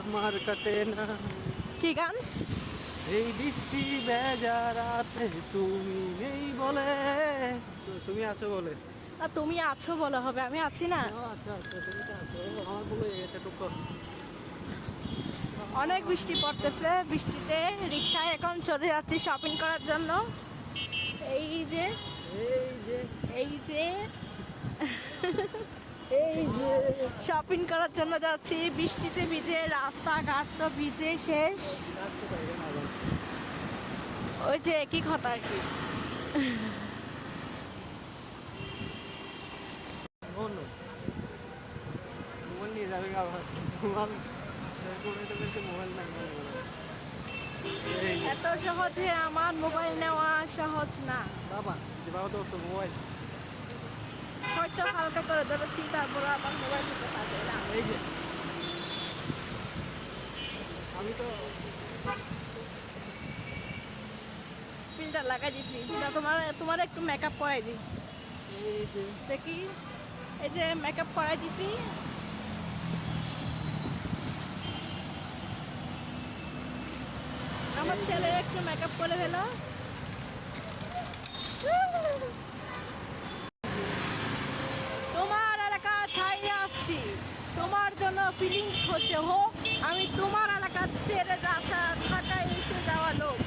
আমার কাটে না? কি গান? এই বৃষ্টি ভেজা রাতে তুমি নেই বলে। তুমি আছো বলে। আর তুমি আছো বলে হবে আমি আছি না। ও, আচ্ছা আচ্ছা অনেক বৃষ্টি পড়তেছে বৃষ্টিতে রিক্সায় এখন চলে যাচ্ছি শপিং করার জন্য। এই যে এই যে। এই যে এই যে শপিং করার জন্য যাচ্ছি। বৃষ্টিতে ভিজে রাস্তাঘাট তো ভিজে শেষ। ওই যে একই কথা আর কি। এত সহজে আমার মোবাইল নেওয়া সহজ না। বাবা বাবা তো মোবাইল। হয়তো হালকা করে ধরেছি তারপর আবার মোবাইল দিতে পারবে না? এই যে। আমি তো ফিল্টার লাগাই না তোমার তোমার একটু মেকআপ করাই দিই। দেখি এই যে মেকআপ করাই দিছি। আমার ছেলে একটু মেকআপ করে ফেলো। জন্য ফিলিংস হচ্ছে হো আমি তোমার এলাকা ছেড়ে আসা থাকা এসে যাওয়া লোক।